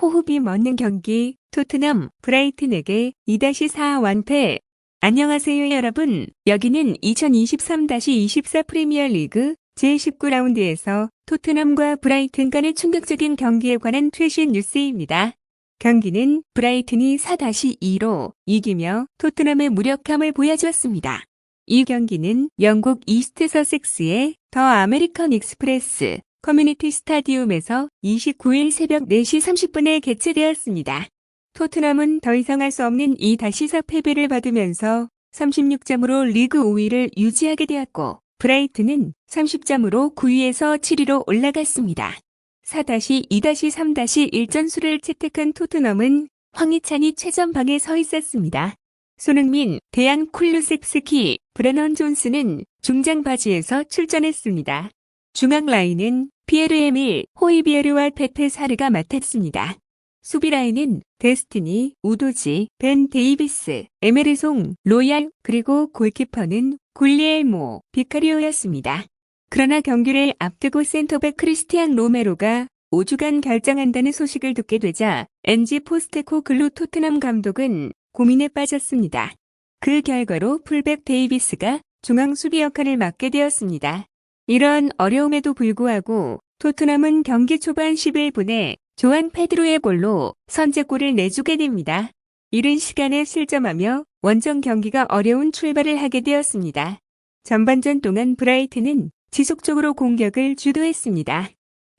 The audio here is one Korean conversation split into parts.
호흡이 멎는 경기 토트넘 브라이튼에게 2-4 완패. 안녕하세요 여러분. 여기는 2023-24 프리미어리그 제19라운드에서 토트넘과 브라이튼 간의 충격적인 경기에 관한 최신 뉴스입니다. 경기는 브라이튼이 4-2로 이기며 토트넘의 무력함을 보여주었습니다. 이 경기는 영국 이스트 서섹스의 더 아메리칸 익스프레스 커뮤니티 스타디움에서 29일 새벽 4시 30분에 개최되었습니다. 토트넘은 더 이상 할 수 없는 2-4 패배를 받으면서 36점으로 리그 5위를 유지하게 되었고 브라이튼은 30점으로 9위에서 7위로 올라갔습니다. 4-2-3-1전수를 채택한 토트넘은 황희찬이 최전방에 서 있었습니다. 손흥민, 대안 쿨루셉스키, 브레넌 존스는 중장 바지에서 출전했습니다. 중앙 라인은 피에르 에밀, 호이비에르와 페페 사르가 맡았습니다. 수비 라인은 데스티니, 우도지, 벤 데이비스, 에메르송, 로얄, 그리고 골키퍼는 굴리엘모, 비카리오였습니다. 그러나 경기를 앞두고 센터백 크리스티안 로메로가 5주간 결정한다는 소식을 듣게 되자 엔지 포스테코 글루 토트넘 감독은 고민에 빠졌습니다. 그 결과로 풀백 데이비스가 중앙 수비 역할을 맡게 되었습니다. 이런 어려움에도 불구하고 토트넘은 경기 초반 11분에 조한 페드로의 골로 선제골을 내주게 됩니다. 이른 시간에 실점하며 원정 경기가 어려운 출발을 하게 되었습니다. 전반전 동안 브라이트는 지속적으로 공격을 주도했습니다.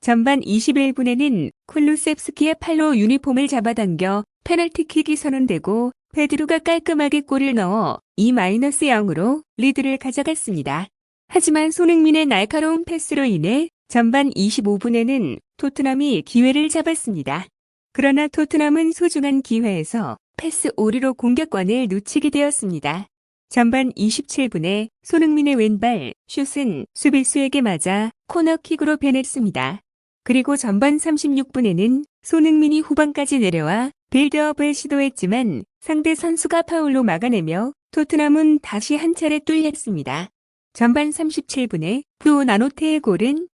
전반 21분에는 쿨루셉스키의 팔로 유니폼을 잡아당겨 페널티킥이 선언되고 페드로가 깔끔하게 골을 넣어 2-0으로 리드를 가져갔습니다. 하지만 손흥민의 날카로운 패스로 인해 전반 25분에는 토트넘이 기회를 잡았습니다. 그러나 토트넘은 소중한 기회에서 패스 오리로 공격권을 놓치게 되었습니다. 전반 27분에 손흥민의 왼발 슛은 수비수에게 맞아 코너킥으로 변했습니다. 그리고 전반 36분에는 손흥민이 후반까지 내려와 빌드업을 시도했지만 상대 선수가 파울로 막아내며 토트넘은 다시 한 차례 뚫렸습니다. 전반 37분에 또 나노테의 골은